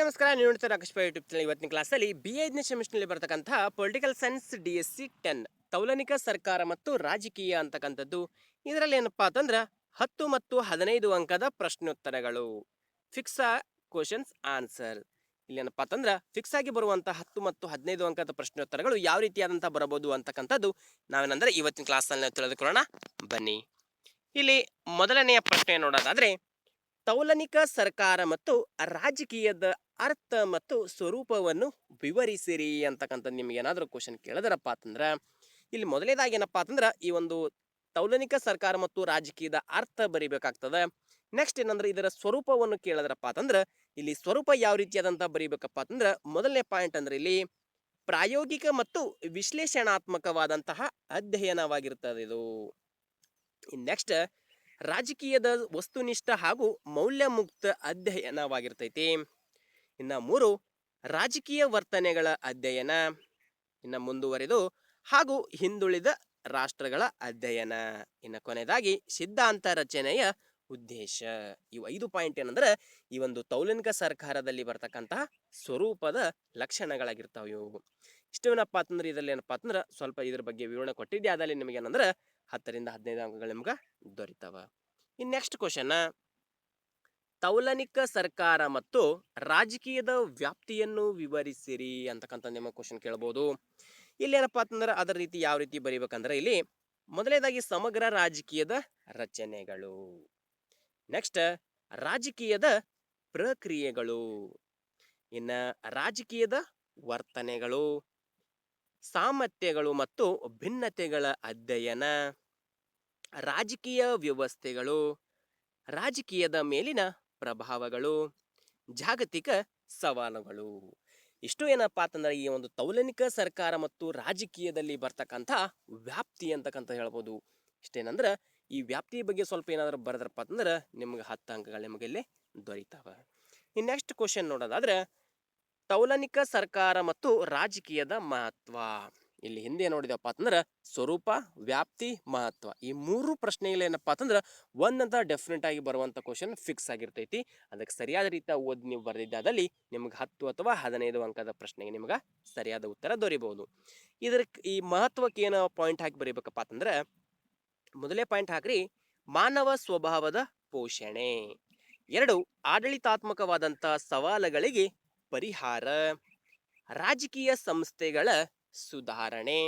ನಮಸ್ಕಾರ, ನೀವು ನೋಡ್ತಾರೆ ಆಕಾಶ್ ಯೂಟ್ಯೂಬ್ ಚಾನಲ್. ಇವತ್ತಿನ ಕ್ಲಾಸಲ್ಲಿ ಬಿ ಐದನೇ ಸೆಮಿಸ್ಟರ್ನಲ್ಲಿ ಬರ್ತಕ್ಕಂಥ political science D S C ten ತೌಲನಿಕ ಸರ್ಕಾರ ಮತ್ತು ರಾಜಕೀಯ ಅಂತಕ್ಕಂಥದ್ದು. ಇದರಲ್ಲಿ ಏನಪ್ಪಾ ಅಂತಂದ್ರೆ ಹತ್ತು ಮತ್ತು ಹದಿನೈದು ಅಂಕದ ಪ್ರಶ್ನೋತ್ತರಗಳು. ಫಿಕ್ಸ್ ಕ್ವಶನ್ಸ್ ಆನ್ಸರ್ ಇಲ್ಲಿ ಏನಪ್ಪಾ ಅಂತಂದ್ರೆ ಫಿಕ್ಸ್ ಆಗಿ ಬರುವಂತ ಹತ್ತು ಮತ್ತು ಹದಿನೈದು ಅಂಕದ ಪ್ರಶ್ನೋತ್ತರಗಳು ಯಾವ ರೀತಿಯಾದಂಥ ಬರಬಹುದು ಅಂತಕ್ಕಂಥದ್ದು ನಾವೇನಂದ್ರೆ ಇವತ್ತಿನ ಕ್ಲಾಸ್ನಲ್ಲಿ ನಾವು ತಿಳಿದುಕೊಳ್ಳೋಣ. ಬನ್ನಿ. ಇಲ್ಲಿ ಮೊದಲನೆಯ ಪ್ರಶ್ನೆ ನೋಡೋದಾದ್ರೆ ತೌಲನಿಕ ಸರ್ಕಾರ ಮತ್ತು ರಾಜಕೀಯದ ಅರ್ಥ ಮತ್ತು ಸ್ವರೂಪವನ್ನು ವಿವರಿಸಿರಿ ಅಂತಕ್ಕಂಥ ನಿಮ್ಗೆ ಏನಾದರೂ ಕ್ವಶನ್ ಕೇಳಿದ್ರಪ್ಪ ಅಂತಂದ್ರೆ, ಇಲ್ಲಿ ಮೊದಲೇದಾಗಿ ಏನಪ್ಪ ಅಂತಂದ್ರೆ ಈ ಒಂದು ತೌಲನಿಕ ಸರ್ಕಾರ ಮತ್ತು ರಾಜಕೀಯದ ಅರ್ಥ ಬರಿಬೇಕಾಗ್ತದೆ. ನೆಕ್ಸ್ಟ್ ಏನಂದ್ರೆ ಇದರ ಸ್ವರೂಪವನ್ನು ಕೇಳಿದ್ರಪ್ಪ ಅಂತಂದ್ರೆ, ಇಲ್ಲಿ ಸ್ವರೂಪ ಯಾವ ರೀತಿಯಾದಂಥ ಬರಿಬೇಕಪ್ಪ ಅಂತಂದ್ರೆ, ಮೊದಲನೇ ಪಾಯಿಂಟ್ ಅಂದ್ರೆ ಇಲ್ಲಿ ಪ್ರಾಯೋಗಿಕ ಮತ್ತು ವಿಶ್ಲೇಷಣಾತ್ಮಕವಾದಂತಹ ಅಧ್ಯಯನವಾಗಿರ್ತದೆ ಇದು. ನೆಕ್ಸ್ಟ್ ರಾಜಕೀಯದ ವಸ್ತುನಿಷ್ಠ ಹಾಗೂ ಮೌಲ್ಯಮುಕ್ತ ಅಧ್ಯಯನವಾಗಿರ್ತೈತಿ. ಇನ್ನು ಮೂರು, ರಾಜಕೀಯ ವರ್ತನೆಗಳ ಅಧ್ಯಯನ. ಇನ್ನು ಮುಂದುವರೆದು ಹಾಗೂ ಹಿಂದುಳಿದ ರಾಷ್ಟ್ರಗಳ ಅಧ್ಯಯನ. ಇನ್ನು ಕೊನೆಯದಾಗಿ ಸಿದ್ಧಾಂತ ರಚನೆಯ ಉದ್ದೇಶ. ಇವು ಐದು ಪಾಯಿಂಟ್ ಏನಂದ್ರೆ ಈ ಒಂದು ತೌಲನಿಕ ಸರ್ಕಾರದಲ್ಲಿ ಬರ್ತಕ್ಕಂತಹ ಸ್ವರೂಪದ ಲಕ್ಷಣಗಳಾಗಿರ್ತಾವೆ ಇವು. ಇಷ್ಟೇನಪ್ಪ ಅಂತಂದ್ರೆ ಇದರಲ್ಲಿ ಏನಪ್ಪಾ ಅಂತಂದ್ರೆ ಸ್ವಲ್ಪ ಇದ್ರ ಬಗ್ಗೆ ವಿವರಣೆ ಕೊಟ್ಟಿದ್ದೆ ಆದಲ್ಲಿ ನಿಮಗೆ ಏನಂದ್ರೆ ಹತ್ತರಿಂದ ಹದಿನೈದು ಅಂಕಗಳು ನಿಮ್ಗೆ ದೊರೀತಾವ. ಇನ್ನು ನೆಕ್ಸ್ಟ್ ಕ್ವಶನ್ ತೌಲನಿಕ ಸರ್ಕಾರ ಮತ್ತು ರಾಜಕೀಯದ ವ್ಯಾಪ್ತಿಯನ್ನು ವಿವರಿಸಿರಿ ಅಂತಕ್ಕಂಥ ನಿಮ್ಮ ಕ್ವಶನ್ ಕೇಳ್ಬೋದು. ಇಲ್ಲಿ ಏನಪ್ಪ ಅಂತಂದ್ರೆ ಅದರ ರೀತಿ ಯಾವ ರೀತಿ ಬರೀಬೇಕಂದ್ರೆ ಇಲ್ಲಿ ಮೊದಲನೇದಾಗಿ ಸಮಗ್ರ ರಾಜಕೀಯದ ರಚನೆಗಳು. ನೆಕ್ಸ್ಟ್ ರಾಜಕೀಯದ ಪ್ರಕ್ರಿಯೆಗಳು. ಇನ್ನ ರಾಜಕೀಯದ ವರ್ತನೆಗಳು. ಸಾಮರ್ಥ್ಯಗಳು ಮತ್ತು ಭಿನ್ನತೆಗಳ ಅಧ್ಯಯನ. ರಾಜಕೀಯ ವ್ಯವಸ್ಥೆಗಳು, ರಾಜಕೀಯದ ಮೇಲಿನ ಪ್ರಭಾವಗಳು, ಜಾಗತಿಕ ಸವಾಲುಗಳು. ಇಷ್ಟು ಏನಪ್ಪ ಅಂತಂದ್ರೆ ಈ ಒಂದು ತೌಲನಿಕ ಸರ್ಕಾರ ಮತ್ತು ರಾಜಕೀಯದಲ್ಲಿ ಬರ್ತಕ್ಕಂಥ ವ್ಯಾಪ್ತಿ ಅಂತಕ್ಕಂಥ ಹೇಳ್ಬೋದು. ಇಷ್ಟೇನಂದ್ರೆ ಈ ವ್ಯಾಪ್ತಿ ಬಗ್ಗೆ ಸ್ವಲ್ಪ ಏನಾದರೂ ಬರೆದ್ರಪ್ಪ ಅಂತಂದ್ರೆ ನಿಮ್ಗೆ ಹತ್ತು ಅಂಕಗಳು ನಿಮಗೆ ಇಲ್ಲಿ ದೊರೀತಾವೆ. ಇನ್ನು ನೆಕ್ಸ್ಟ್ ಕ್ವಶನ್ ನೋಡೋದಾದ್ರೆ, ತೌಲನಿಕ ಸರ್ಕಾರ ಮತ್ತು ರಾಜಕೀಯದ ಮಹತ್ವ. ಇಲ್ಲಿ ಹಿಂದೆ ನೋಡಿದಪ್ಪ ಅಂತಂದ್ರೆ ಸ್ವರೂಪ, ವ್ಯಾಪ್ತಿ, ಮಹತ್ವ. ಈ ಮೂರು ಪ್ರಶ್ನೆಗಳೇನಪ್ಪ ಅಂತಂದ್ರೆ ಒಂದಂತ ಡೆಫಿನೆಟ್ ಆಗಿ ಬರುವಂಥ ಕ್ವಶನ್ ಫಿಕ್ಸ್ ಆಗಿರ್ತೈತಿ. ಅದಕ್ಕೆ ಸರಿಯಾದ ರೀತಿಯ ಓದಿ ನೀವು ಬರೆದಿದ್ದಾದಲ್ಲಿ ನಿಮ್ಗೆ ಹತ್ತು ಅಥವಾ ಹದಿನೈದು ಅಂಕದ ಪ್ರಶ್ನೆಗೆ ನಿಮ್ಗೆ ಸರಿಯಾದ ಉತ್ತರ ದೊರಿಬಹುದು ಇದರ ಈ ಮಹತ್ವಕ್ಕೆ ಏನು ಪಾಯಿಂಟ್ ಹಾಕಿ ಬರೀಬೇಕಪ್ಪ ಅಂತಂದ್ರೆ ಮೊದಲೇ ಪಾಯಿಂಟ್ ಹಾಕ್ರಿ, ಮಾನವ ಸ್ವಭಾವದ ಪೋಷಣೆ. ಎರಡು ಆಡಳಿತಾತ್ಮಕವಾದಂಥ ಸವಾಲುಗಳಿಗೆ ಪರಿಹಾರ. ರಾಜಕೀಯ ಸಂಸ್ಥೆಗಳ ಸುಧಾರಣೆ.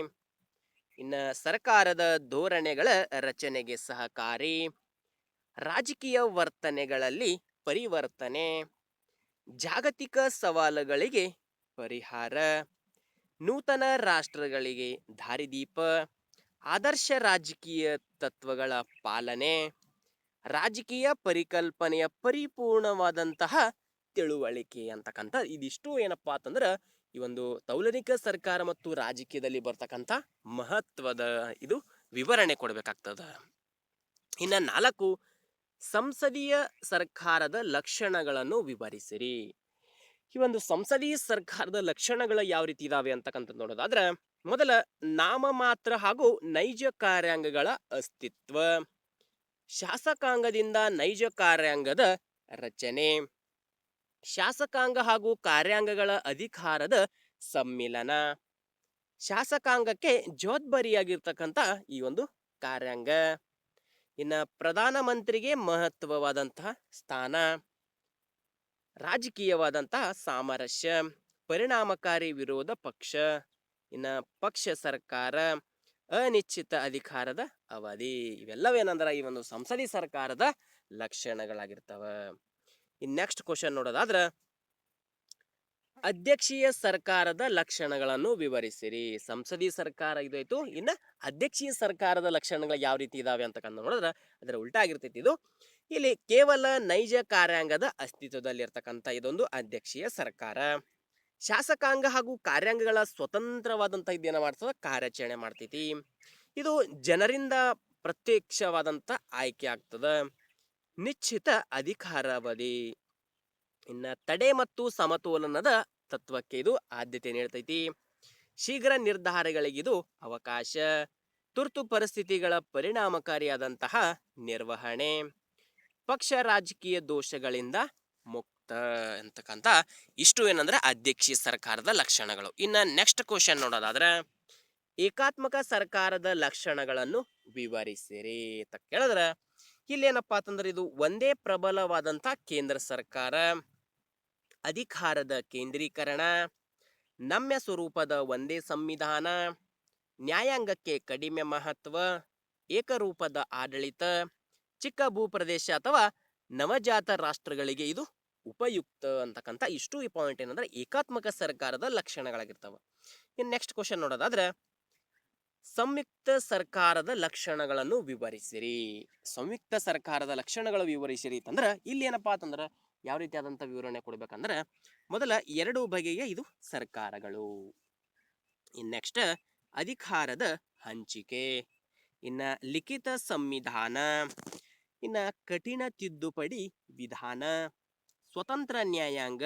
ಇನ್ನು ಸರ್ಕಾರದ ಧೋರಣೆಗಳ ರಚನೆಗೆ ಸಹಕಾರಿ. ರಾಜಕೀಯ ವರ್ತನೆಗಳಲ್ಲಿ ಪರಿವರ್ತನೆ. ಜಾಗತಿಕ ಸವಾಲುಗಳಿಗೆ ಪರಿಹಾರ. ನೂತನ ರಾಷ್ಟ್ರಗಳಿಗೆ ದಾರಿದೀಪ. ಆದರ್ಶ ರಾಜಕೀಯ ತತ್ವಗಳ ಪಾಲನೆ. ರಾಜಕೀಯ ಪರಿಕಲ್ಪನೆಯ ಪರಿಪೂರ್ಣವಾದಂತಹ ತಿಳುವಳಿಕೆ ಅಂತಕ್ಕಂಥ ಇದಿಷ್ಟು ಏನಪ್ಪಾ ಅಂತಂದ್ರೆ ಈ ಒಂದು ತೌಲನಿಕ ಸರ್ಕಾರ ಮತ್ತು ರಾಜಕೀಯದಲ್ಲಿ ಬರ್ತಕ್ಕಂಥ ಮಹತ್ವದ ಇದು ವಿವರಣೆ ಕೊಡಬೇಕಾಗ್ತದ. ಇನ್ನು ನಾಲ್ಕು, ಸಂಸದೀಯ ಸರ್ಕಾರದ ಲಕ್ಷಣಗಳನ್ನು ವಿವರಿಸಿರಿ. ಈ ಒಂದು ಸಂಸದೀಯ ಸರ್ಕಾರದ ಲಕ್ಷಣಗಳು ಯಾವ ರೀತಿ ಇದಾವೆ ಅಂತಕ್ಕಂಥದ್ದು ನೋಡೋದಾದ್ರೆ ಮೊದಲ ನಾಮಮಾತ್ರ ಹಾಗೂ ನೈಜ ಕಾರ್ಯಾಂಗಗಳ ಅಸ್ತಿತ್ವ. ಶಾಸಕಾಂಗದಿಂದ ನೈಜ ಕಾರ್ಯಾಂಗದ ರಚನೆ. ಶಾಸಕಾಂಗ ಹಾಗೂ ಕಾರ್ಯಾಂಗಗಳ ಅಧಿಕಾರದ ಸಮ್ಮಿಲನ. ಶಾಸಕಾಂಗಕ್ಕೆ ಜವಾಬ್ದಾರಿಯಾಗಿರ್ತಕ್ಕಂಥ ಈ ಒಂದು ಕಾರ್ಯಾಂಗ. ಇನ್ನು ಪ್ರಧಾನಮಂತ್ರಿಗೆ ಮಹತ್ವವಾದಂತಹ ಸ್ಥಾನ. ರಾಜಕೀಯವಾದಂತಹ ಸಾಮರಸ್ಯ, ಪರಿಣಾಮಕಾರಿ ವಿರೋಧ ಪಕ್ಷ. ಇನ್ನ ಪಕ್ಷ ಸರ್ಕಾರ, ಅನಿಶ್ಚಿತ ಅಧಿಕಾರದ ಅವಧಿ. ಇವೆಲ್ಲವೇನಂದ್ರೆ ಈ ಒಂದು ಸಂಸದೀಯ ಸರ್ಕಾರದ ಲಕ್ಷಣಗಳಾಗಿರ್ತವ. ಇನ್ ನೆಕ್ಸ್ಟ್ ಕ್ವಶನ್ ನೋಡೋದಾದ್ರೆ, ಅಧ್ಯಕ್ಷೀಯ ಸರ್ಕಾರದ ಲಕ್ಷಣಗಳನ್ನು ವಿವರಿಸಿರಿ. ಸಂಸದೀಯ ಸರ್ಕಾರ ಇದಾಯ್ತು, ಇನ್ನು ಅಧ್ಯಕ್ಷೀಯ ಸರ್ಕಾರದ ಲಕ್ಷಣಗಳು ಯಾವ ರೀತಿ ಇದಾವೆ ಅಂತಕ್ಕಂಥ ನೋಡಿದ್ರೆ, ಅದರ ಉಲ್ಟಾ ಆಗಿರ್ತೈತಿ ಇದು. ಇಲ್ಲಿ ಕೇವಲ ನೈಜ ಕಾರ್ಯಾಂಗದ ಅಸ್ತಿತ್ವದಲ್ಲಿರ್ತಕ್ಕಂಥ ಇದೊಂದು ಅಧ್ಯಕ್ಷೀಯ ಸರ್ಕಾರ. ಶಾಸಕಾಂಗ ಹಾಗೂ ಕಾರ್ಯಾಂಗಗಳ ಸ್ವತಂತ್ರವಾದಂಥ ಇದೇನ ಮಾಡ್ತದ? ಕಾರ್ಯಾಚರಣೆ ಮಾಡ್ತೈತಿ. ಇದು ಜನರಿಂದ ಪ್ರತ್ಯಕ್ಷವಾದಂಥ ಆಯ್ಕೆ ಆಗ್ತದ. ನಿಶ್ಚಿತ ಅಧಿಕಾರಾವಧಿ. ಇನ್ನ ತಡೆ ಮತ್ತು ಸಮತೋಲನದ ತತ್ವಕ್ಕೆ ಇದು ಆದ್ಯತೆ ನೀಡ್ತೈತಿ ಶೀಘ್ರ ನಿರ್ಧಾರಗಳಿಗೆ ಇದು ಅವಕಾಶ. ತುರ್ತು ಪರಿಸ್ಥಿತಿಗಳ ಪರಿಣಾಮಕಾರಿಯಾದಂತಹ ನಿರ್ವಹಣೆ. ಪಕ್ಷ ರಾಜಕೀಯ ದೋಷಗಳಿಂದ ಮುಕ್ತ ಅಂತಕ್ಕಂಥ ಇಷ್ಟು ಏನಂದ್ರೆ ಅಧ್ಯಕ್ಷೀಯ ಸರ್ಕಾರದ ಲಕ್ಷಣಗಳು. ಇನ್ನು ನೆಕ್ಸ್ಟ್ ಕ್ವಶನ್ ನೋಡೋದಾದ್ರೆ, ಏಕಾತ್ಮಕ ಸರ್ಕಾರದ ಲಕ್ಷಣಗಳನ್ನು ವಿವರಿಸಿರಿ ಅಂತ ಕೇಳಿದ್ರೆ ಇಲ್ಲೇನಪ್ಪಾ ಅಂತಂದ್ರೆ ಇದು ಒಂದೇ ಪ್ರಬಲವಾದಂಥ ಕೇಂದ್ರ ಸರ್ಕಾರ. ಅಧಿಕಾರದ ಕೇಂದ್ರೀಕರಣ, ನಮ್ಯ ಸ್ವರೂಪದ ಒಂದೇ ಸಂವಿಧಾನ, ನ್ಯಾಯಾಂಗಕ್ಕೆ ಕಡಿಮೆ ಮಹತ್ವ, ಏಕರೂಪದ ಆಡಳಿತ, ಚಿಕ್ಕ ಭೂಪ್ರದೇಶ ಅಥವಾ ನವಜಾತ ರಾಷ್ಟ್ರಗಳಿಗೆ ಇದು ಉಪಯುಕ್ತ ಅಂತಕ್ಕಂಥ ಇಷ್ಟು ಈ ಪಾಯಿಂಟ್ ಏನಂದ್ರೆ ಏಕಾತ್ಮಕ ಸರ್ಕಾರದ ಲಕ್ಷಣಗಳಾಗಿರ್ತವೆ. ಇನ್ನು ನೆಕ್ಸ್ಟ್ ಕ್ವಶನ್ ನೋಡೋದಾದ್ರೆ ಸಂಯುಕ್ತ ಸರ್ಕಾರದ ಲಕ್ಷಣಗಳನ್ನು ವಿವರಿಸಿರಿ. ಸಂಯುಕ್ತ ಸರ್ಕಾರದ ಲಕ್ಷಣಗಳು ವಿವರಿಸಿರಿ ಅಂತಂದ್ರೆ ಇಲ್ಲಿ ಏನಪ್ಪಾ ಅಂತಂದ್ರೆ ಯಾವ ರೀತಿಯಾದಂಥ ವಿವರಣೆ ಕೊಡ್ಬೇಕಂದ್ರೆ ಮೊದಲ ಎರಡು ಬಗೆಯ ಇದು ಸರ್ಕಾರಗಳು. ಇನ್ ನೆಕ್ಸ್ಟ್ ಅಧಿಕಾರದ ಹಂಚಿಕೆ, ಇನ್ನ ಲಿಖಿತ ಸಂವಿಧಾನ, ಇನ್ನ ಕಠಿಣ ತಿದ್ದುಪಡಿ ವಿಧಾನ, ಸ್ವತಂತ್ರ ನ್ಯಾಯಾಂಗ,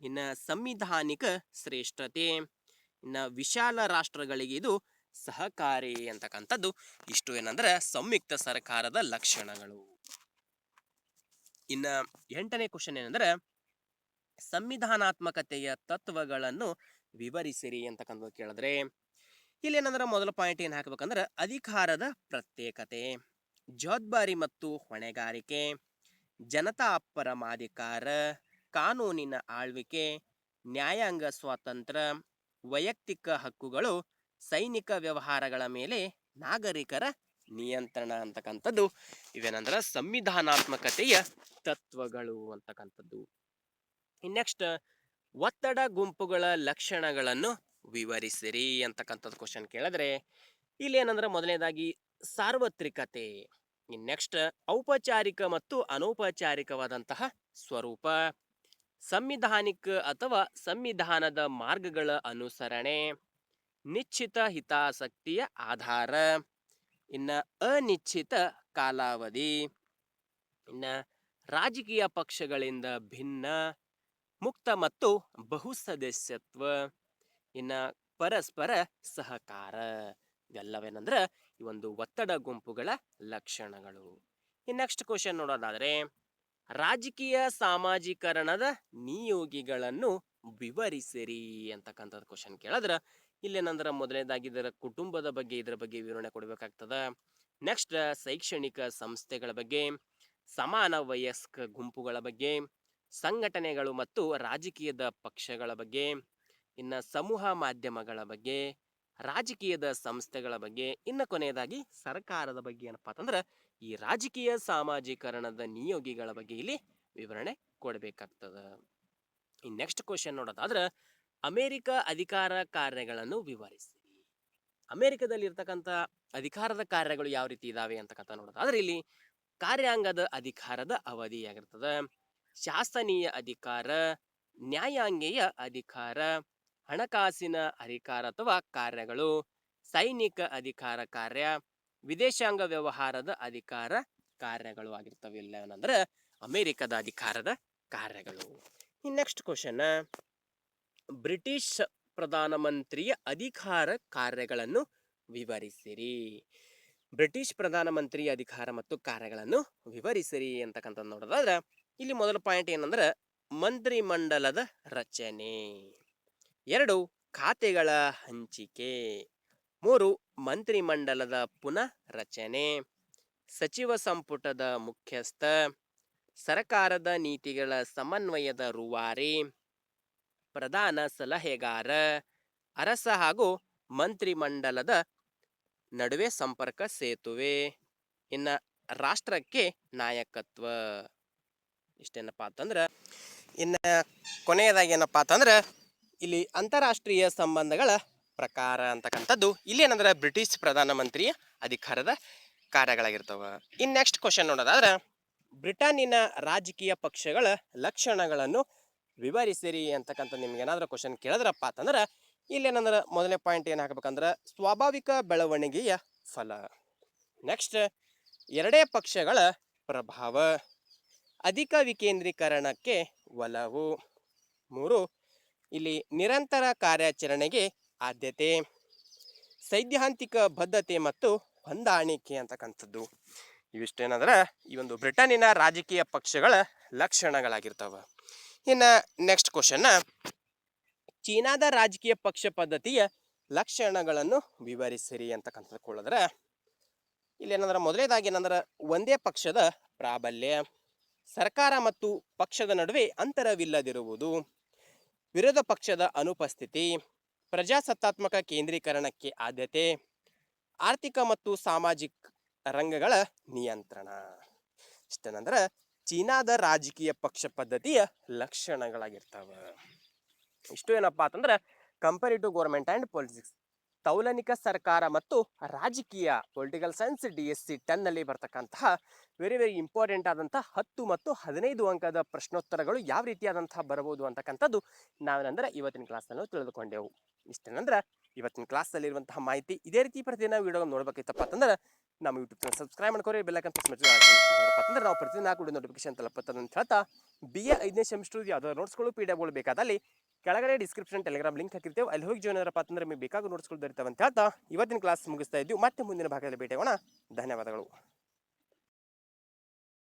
ಇನ್ನ ಸಂವಿಧಾನಿಕ ಶ್ರೇಷ್ಠತೆ, ಇನ್ನ ವಿಶಾಲ ರಾಷ್ಟ್ರಗಳಿಗೆ ಇದು ಸಹಕಾರಿ ಅಂತಕ್ಕಂಥದ್ದು ಇಷ್ಟು ಏನಂದ್ರೆ ಸಂಯುಕ್ತ ಸರ್ಕಾರದ ಲಕ್ಷಣಗಳು. ಇನ್ನ ಎಂಟನೇ ಕ್ವಶನ್ ಏನಂದ್ರೆ ಸಂವಿಧಾನಾತ್ಮಕತೆಯ ತತ್ವಗಳನ್ನು ವಿವರಿಸಿರಿ ಅಂತಕ್ಕಂಥದ್ದು ಕೇಳಿದ್ರೆ, ಇಲ್ಲಿ ಏನಂದ್ರೆ ಮೊದಲ ಪಾಯಿಂಟ್ ಏನು ಹಾಕ್ಬೇಕಂದ್ರೆ ಅಧಿಕಾರದ ಪ್ರತ್ಯೇಕತೆ, ಜವಾಬ್ದಾರಿ ಮತ್ತು ಹೊಣೆಗಾರಿಕೆ, ಜನತಾ ಪರಮಾಧಿಕಾರ, ಕಾನೂನಿನ ಆಳ್ವಿಕೆ, ನ್ಯಾಯಾಂಗ ಸ್ವಾತಂತ್ರ್ಯ, ವೈಯಕ್ತಿಕ ಹಕ್ಕುಗಳು ಸೈನಿಕ ವ್ಯವಹಾರಗಳ ಮೇಲೆ ನಾಗರಿಕರ ನಿಯಂತ್ರಣ ಅಂತಕ್ಕಂಥದ್ದು. ಇವೇನಂದ್ರೆ ಸಂವಿಧಾನಾತ್ಮಕತೆಯ ತತ್ವಗಳು ಅಂತಕ್ಕಂಥದ್ದು. ನೆಕ್ಸ್ಟ್ ಒತ್ತಡ ಗುಂಪುಗಳ ಲಕ್ಷಣಗಳನ್ನು ವಿವರಿಸಿರಿ ಅಂತಕ್ಕಂಥದ್ದು ಕ್ವಶನ್ ಕೇಳಿದ್ರೆ ಇಲ್ಲಿ ಏನಂದ್ರೆ ಮೊದಲನೇದಾಗಿ ಸಾರ್ವತ್ರಿಕತೆ ನೆಕ್ಸ್ಟ್ ಔಪಚಾರಿಕ ಮತ್ತು ಅನೌಪಚಾರಿಕವಾದಂತಹ ಸ್ವರೂಪ, ಸಂವಿಧಾನಿಕ ಅಥವಾ ಸಂವಿಧಾನದ ಮಾರ್ಗಗಳ ಅನುಸರಣೆ ನಿಶ್ಚಿತ ಹಿತಾಸಕ್ತಿಯ ಆಧಾರ. ಇನ್ನ ಅನಿಶ್ಚಿತ ಕಾಲಾವಧಿ. ಇನ್ನ ರಾಜಕೀಯ ಪಕ್ಷಗಳಿಂದ ಭಿನ್ನ, ಮುಕ್ತ ಮತ್ತು ಬಹುಸದಸ್ಯತ್ವ. ಇನ್ನ ಪರಸ್ಪರ ಸಹಕಾರ. ಇವೆಲ್ಲವೇನಂದ್ರ ಈ ಒಂದು ಒತ್ತಡ ಗುಂಪುಗಳ ಲಕ್ಷಣಗಳು. ಇನ್ನು ನೆಕ್ಸ್ಟ್ ಕ್ವಶನ್ ನೋಡೋದಾದ್ರೆ, ರಾಜಕೀಯ ಸಾಮಾಜೀಕರಣದ ನಿಯೋಗಿಗಳನ್ನು ವಿವರಿಸಿರಿ ಅಂತಕ್ಕಂಥದ್ದು ಕ್ವಶನ್ ಕೇಳಿದ್ರ ಇಲ್ಲೇನಂದ್ರ ಮೊದಲನೇದಾಗಿ ಇದರ ಕುಟುಂಬದ ಬಗ್ಗೆ, ಇದರ ಬಗ್ಗೆ ವಿವರಣೆ ಕೊಡಬೇಕಾಗ್ತದ. ನೆಕ್ಸ್ಟ್ ಶೈಕ್ಷಣಿಕ ಸಂಸ್ಥೆಗಳ ಬಗ್ಗೆ, ಸಮಾನ ವಯಸ್ಕ ಗುಂಪುಗಳ ಬಗ್ಗೆ, ಸಂಘಟನೆಗಳು ಮತ್ತು ರಾಜಕೀಯದ ಪಕ್ಷಗಳ ಬಗ್ಗೆ, ಇನ್ನು ಸಮೂಹ ಮಾಧ್ಯಮಗಳ ಬಗ್ಗೆ, ರಾಜಕೀಯದ ಸಂಸ್ಥೆಗಳ ಬಗ್ಗೆ, ಇನ್ನು ಕೊನೆಯದಾಗಿ ಸರ್ಕಾರದ ಬಗ್ಗೆ ಏನಪ್ಪಾ ಅಂತಂದ್ರೆ, ಈ ರಾಜಕೀಯ ಸಾಮಾಜೀಕರಣದ ನಿಯೋಗಿಗಳ ಬಗ್ಗೆ ಇಲ್ಲಿ ವಿವರಣೆ ಕೊಡಬೇಕಾಗ್ತದ. ಈ ನೆಕ್ಸ್ಟ್ ಕ್ವಶನ್ ನೋಡೋದಾದ್ರೆ ಅಮೆರಿಕ ಅಧಿಕಾರ ಕಾರ್ಯಗಳನ್ನು ವಿವರಿಸಿ. ಅಮೆರಿಕದಲ್ಲಿ ಇರ್ತಕ್ಕಂಥ ಅಧಿಕಾರದ ಕಾರ್ಯಗಳು ಯಾವ ರೀತಿ ಇದಾವೆ ಅಂತಕ್ಕಂಥ ನೋಡೋದಾದ್ರೆ ಇಲ್ಲಿ ಕಾರ್ಯಾಂಗದ ಅಧಿಕಾರದ ಅವಧಿಯಾಗಿರ್ತದ ಶಾಸನೀಯ ಅಧಿಕಾರ, ನ್ಯಾಯಾಂಗೀಯ ಅಧಿಕಾರ, ಹಣಕಾಸಿನ ಅಧಿಕಾರ ಅಥವಾ ಕಾರ್ಯಗಳು, ಸೈನಿಕ ಅಧಿಕಾರ ಕಾರ್ಯ, ವಿದೇಶಾಂಗ ವ್ಯವಹಾರದ ಅಧಿಕಾರ ಕಾರ್ಯಗಳು ಆಗಿರ್ತವೆ ಇಲ್ಲ ಏನಂದ್ರೆ ಅಮೆರಿಕದ ಅಧಿಕಾರದ ಕಾರ್ಯಗಳು. ನೆಕ್ಸ್ಟ್ ಕ್ವಶನ್ ಬ್ರಿಟಿಷ್ ಪ್ರಧಾನಮಂತ್ರಿಯ ಅಧಿಕಾರ ಕಾರ್ಯಗಳನ್ನು ವಿವರಿಸಿರಿ. ಬ್ರಿಟಿಷ್ ಪ್ರಧಾನಮಂತ್ರಿಯ ಅಧಿಕಾರ ಮತ್ತು ಕಾರ್ಯಗಳನ್ನು ವಿವರಿಸಿರಿ ಅಂತಕ್ಕಂಥದ್ದು ನೋಡೋದಾದ್ರೆ, ಇಲ್ಲಿ ಮೊದಲ ಪಾಯಿಂಟ್ ಏನಂದ್ರೆ, ಮಂತ್ರಿಮಂಡಲದ ರಚನೆ. ಎರಡು, ಖಾತೆಗಳ ಹಂಚಿಕೆ. ಮೂರು, ಮಂತ್ರಿಮಂಡಲದ ಪುನಃ ರಚನೆ ಸಚಿವ ಸಂಪುಟದ ಮುಖ್ಯಸ್ಥ, ಸರ್ಕಾರದ ನೀತಿಗಳ ಸಮನ್ವಯದ ರೂವಾರಿ. ಪ್ರಧಾನ ಸಲಹೆಗಾರ, ಅರಸ ಹಾಗೂ ಮಂತ್ರಿಮಂಡಲದ ನಡುವೆ ಸಂಪರ್ಕ ಸೇತುವೆ. ಇನ್ನ ರಾಷ್ಟ್ರಕ್ಕೆ ನಾಯಕತ್ವ. ಇಷ್ಟೇನಪ್ಪ ಅಂತಂದ್ರೆ, ಇನ್ನ ಕೊನೆಯದಾಗಿ ಏನಪ್ಪ ಅಂತಂದ್ರೆ, ಇಲ್ಲಿ ಅಂತಾರಾಷ್ಟ್ರೀಯ ಸಂಬಂಧಗಳ ಪ್ರಕಾರ ಅಂತಕ್ಕಂಥದ್ದು ಇಲ್ಲೇನಂದ್ರೆ ಬ್ರಿಟಿಷ್ ಪ್ರಧಾನಮಂತ್ರಿಯ ಅಧಿಕಾರದ ಕಾರ್ಯಗಳಾಗಿರ್ತವೆ. ಇನ್ ನೆಕ್ಸ್ಟ್ ಕ್ವಶನ್ ನೋಡೋದಾದ್ರೆ, ಬ್ರಿಟನ್ನಿನ ರಾಜಕೀಯ ಪಕ್ಷಗಳ ಲಕ್ಷಣಗಳನ್ನು ವಿವರಿಸಿರಿ ಅಂತಕ್ಕಂಥ ನಿಮ್ಗೆ ಏನಾದರೂ ಕ್ವಶನ್ ಕೇಳಿದ್ರಪ್ಪ ಅಂತಂದ್ರೆ ಇಲ್ಲೇನಂದ್ರೆ ಮೊದಲನೇ ಪಾಯಿಂಟ್ ಏನು ಹಾಕ್ಬೇಕಂದ್ರೆ, ಸ್ವಾಭಾವಿಕ ಬೆಳವಣಿಗೆಯ ಫಲ. ನೆಕ್ಸ್ಟ್ ಎರಡೇ ಪಕ್ಷಗಳ ಪ್ರಭಾವ. ಅಧಿಕ ವಿಕೇಂದ್ರೀಕರಣಕ್ಕೆ ಒಲವು. ಮೂರು, ಇಲ್ಲಿ ನಿರಂತರ ಕಾರ್ಯಾಚರಣೆಗೆ ಆದ್ಯತೆ. ಸೈದ್ಧಾಂತಿಕ ಬದ್ಧತೆ ಮತ್ತು ಹೊಂದಾಣಿಕೆ ಅಂತಕ್ಕಂಥದ್ದು. ಇವಿಷ್ಟೇನಂದ್ರೆ, ಈ ಒಂದು ಬ್ರಿಟನ್ನಿನ ರಾಜಕೀಯ ಪಕ್ಷಗಳ ಲಕ್ಷಣಗಳಾಗಿರ್ತವೆ. ಇನ್ನು ನೆಕ್ಸ್ಟ್ ಕ್ವಶನ್ನ ಚೀನಾದ ರಾಜಕೀಯ ಪಕ್ಷ ಪದ್ಧತಿಯ ಲಕ್ಷಣಗಳನ್ನು ವಿವರಿಸಿರಿ ಕೊಳ್ಳದ್ರೆ ಇಲ್ಲಿ ಏನಂದ್ರೆ ಮೊದಲೇದಾಗಿ ಏನಂದ್ರೆ ಒಂದೇ ಪಕ್ಷದ ಪ್ರಾಬಲ್ಯ, ಸರ್ಕಾರ ಮತ್ತು ಪಕ್ಷದ ನಡುವೆ ಅಂತರವಿಲ್ಲದಿರುವುದು, ವಿರೋಧ ಪಕ್ಷದ ಅನುಪಸ್ಥಿತಿ, ಪ್ರಜಾಸತ್ತಾತ್ಮಕ ಕೇಂದ್ರೀಕರಣಕ್ಕೆ ಆದ್ಯತೆ, ಆರ್ಥಿಕ ಮತ್ತು ಸಾಮಾಜಿಕ ರಂಗಗಳ ನಿಯಂತ್ರಣ. ಇಷ್ಟೇನಂದ್ರೆ ಚೀನಾದ ರಾಜಕೀಯ ಪಕ್ಷ ಪದ್ಧತಿಯ ಲಕ್ಷಣಗಳಾಗಿರ್ತಾವ. ಇಷ್ಟು ಏನಪ್ಪ ಅಂತಂದ್ರೆ ಟು ಗೌರ್ಮೆಂಟ್ ಆ್ಯಂಡ್ ಪೊಲಿಟಿಕ್ಸ್ ತೌಲನಿಕ ಸರ್ಕಾರ ಮತ್ತು ರಾಜಕೀಯ political science D S C ಟೆನ್ನಲ್ಲಿ ಬರ್ತಕ್ಕಂತಹ ವೆರಿ ವೆರಿ ಇಂಪಾರ್ಟೆಂಟ್ ಆದಂತಹ ಹತ್ತು ಮತ್ತು ಹದಿನೈದು ಅಂಕದ ಪ್ರಶ್ನೋತ್ತರಗಳು ಯಾವ ರೀತಿಯಾದಂತಹ ಬರಬಹುದು ಅಂತಕ್ಕಂಥದ್ದು ನಾವೇನಂದ್ರೆ ಇವತ್ತಿನ ಕ್ಲಾಸ್ನಲ್ಲಿ ತಿಳಿದುಕೊಂಡೆವು. ಇಷ್ಟೇನಂದ್ರೆ, ಇವತ್ತಿನ ಕ್ಲಾಸಲ್ಲಿರುವಂತಹ ಮಾಹಿತಿ ಇದೇ ರೀತಿ ಪ್ರತಿದಿನ ವಿಡಿಯೋ ನೋಡ್ಬೇಕಿತ್ತಪ್ಪ ಅಂತಂದ್ರೆ ನಮ್ಮ ಯೂಟ್ಯೂಬ್ ಚಾನಲ್ ಸಬ್ಸ್ಕ್ರೈಬ್ ಮಾಡ್ಕೊರಿ ಬೆಲ್ಲೈಕನ್ ಪ್ರೆಸ್ ಮಾಡಿ ಅಂದ್ರೆ ನಾವು ಪ್ರತಿದಿನ ವಿಡಿಯೋ ನೋಟಿಫಿಕೇಶನ್ ತಲುಪುತ್ತದೆ ಅಂತ ಹೇಳ್ತಾ ಬಿ ಎ ಐದನೇ ಸೆಮಿಸ್ಟರ್ ಯಾವ್ದಾದ್ರು ನೋಟ್ಸ್ಗಳು ಪಿ ಡಿ ಎಫ್ಗಳು ಬೇಕಾದಲ್ಲಿ ಕೆಳಗಡೆ ಡಿಸ್ಕ್ರಿಪ್ಷನ್ ಟೆಲಿಗ್ರಾಮ್ ಲಿಂಕ್ ಹಾಕಿರ್ತೇವೆ, ಅಲ್ಲಿ ಹೋಗಿ ಜಾಯ್ನ್ ಏನಪ್ಪ ಅಂತಂದ್ರೆ ನಿಮಗೆ ಬೇಕಾಗೋ ನೋಟ್ಸ್ಗಳು ದೊರೀತಾವೆ ಅಂತ ಹೇಳ್ತಾ, ಇವತ್ತಿನ ಕ್ಲಾಸ್ ಮುಗಿಸ್ತಾ ಇದ್ದೀವಿ, ಮತ್ತೆ ಮುಂದಿನ ಭಾಗದಲ್ಲಿ ಭೇಟಿಯಾಗೋಣ. ಧನ್ಯವಾದಗಳು.